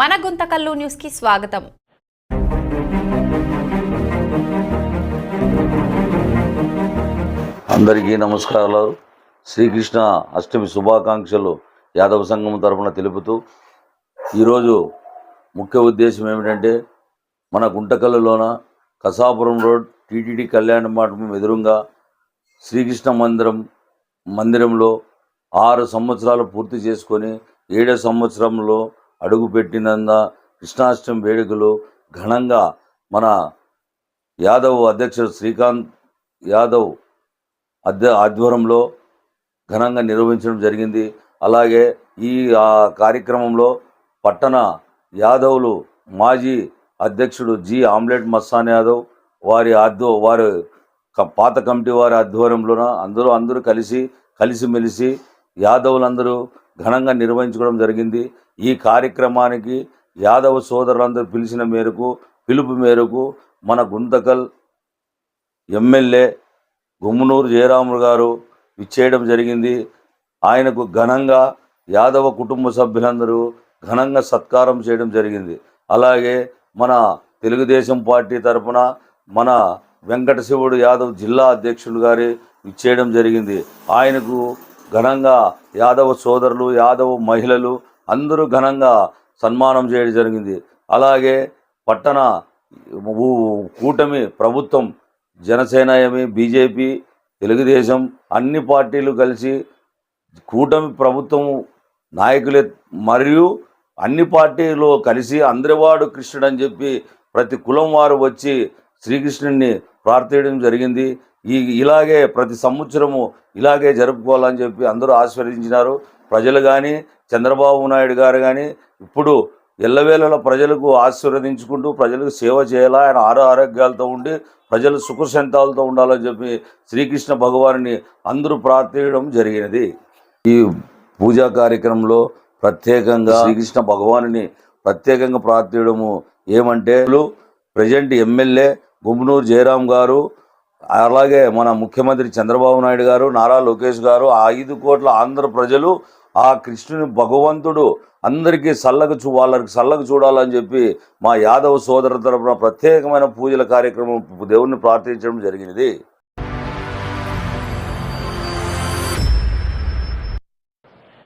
మన గుంతకల్లు న్యూస్కి స్వాగతం. అందరికీ నమస్కారాలు. శ్రీకృష్ణ అష్టమి శుభాకాంక్షలు యాదవ సంఘం తరఫున తెలుపుతూ ఈరోజు ముఖ్య ఉద్దేశం ఏమిటంటే మన గుంటకల్లులోన కసాపురం రోడ్ టీటీడీ కళ్యాణ మండపం ఎదురుగా శ్రీకృష్ణ మందిరం మందిరంలో ఆరు సంవత్సరాలు పూర్తి చేసుకొని ఏడో సంవత్సరంలో అడుగుపెట్టినంద కృష్ణాష్టమి వేడుకలు ఘనంగా మన యాదవ్ అధ్యక్షుడు శ్రీకాంత్ యాదవ్ అధ్య ఆధ్వర్యంలో ఘనంగా నిర్వహించడం జరిగింది. అలాగే ఈ ఆ, కార్యక్రమంలో పట్టణ యాదవులు మాజీ అధ్యక్షుడు జి ఆమ్లెట్ మస్తాన్ యాదవ్ వారి ఆధ్వ వారి పాత కమిటీ వారి ఆధ్వర్యంలోన అందరూ అందరూ కలిసి కలిసిమెలిసి యాదవులందరూ ఘనంగా నిర్వహించుకోవడం జరిగింది. ఈ కార్యక్రమానికి యాదవ సోదరులందరూ పిలిచిన మేరకు పిలుపు మేరకు మన గుంతకల్ ఎమ్మెల్యే గుమ్మనూరు జయరాములు గారు ఇచ్చేయడం జరిగింది. ఆయనకు ఘనంగా యాదవ కుటుంబ సభ్యులందరూ ఘనంగా సత్కారం చేయడం జరిగింది. అలాగే మన తెలుగుదేశం పార్టీ తరపున మన వెంకటశివుడు యాదవ్ జిల్లా అధ్యక్షులు గారి ఇచ్చేయడం జరిగింది. ఆయనకు ఘనంగా యాదవ సోదరులు యాదవ మహిళలు అందరూ ఘనంగా సన్మానం చేయడం జరిగింది. అలాగే పట్టణ కూటమి ప్రభుత్వం జనసేన ఏమి బీజేపీ తెలుగుదేశం అన్ని పార్టీలు కలిసి కూటమి ప్రభుత్వం నాయకులే మరియు అన్ని పార్టీలు కలిసి అందరివాడు కృష్ణుడు అని చెప్పి ప్రతి కులం వారు వచ్చి శ్రీకృష్ణుడిని ప్రార్థించడం జరిగింది. ఈ ఇలాగే ప్రతి సంవత్సరము ఇలాగే జరుపుకోవాలని చెప్పి అందరూ ఆశీర్వదించినారు. ప్రజలు కానీ చంద్రబాబు నాయుడు గారు కానీ ఇప్పుడు ఎల్లవేళలో ప్రజలకు ఆశీర్వదించుకుంటూ ప్రజలకు సేవ చేయాలా? ఆయన ఆరో ఆరోగ్యాలతో ఉండి ప్రజలు సుఖశాంతాలతో ఉండాలని చెప్పి శ్రీకృష్ణ భగవాన్ని అందరూ ప్రార్థించడం జరిగినది. ఈ పూజా కార్యక్రమంలో ప్రత్యేకంగా శ్రీకృష్ణ భగవానుని ప్రత్యేకంగా ప్రార్థించడము ఏమంటే ప్రజెంట్ ఎమ్మెల్యే గుమ్నూరు జయరాం గారు అలాగే మన ముఖ్యమంత్రి చంద్రబాబు నాయుడు గారు నారా లోకేష్ గారు ఆ ఐదు కోట్ల ఆంధ్ర ప్రజలు ఆ కృష్ణుని భగవంతుడు అందరికీ చల్లకు చూ వాళ్ళకి చల్లగా చూడాలని చెప్పి మా యాదవ సోదరుల తరపున ప్రత్యేకమైన పూజల కార్యక్రమం దేవుణ్ణి ప్రార్థించడం జరిగినది.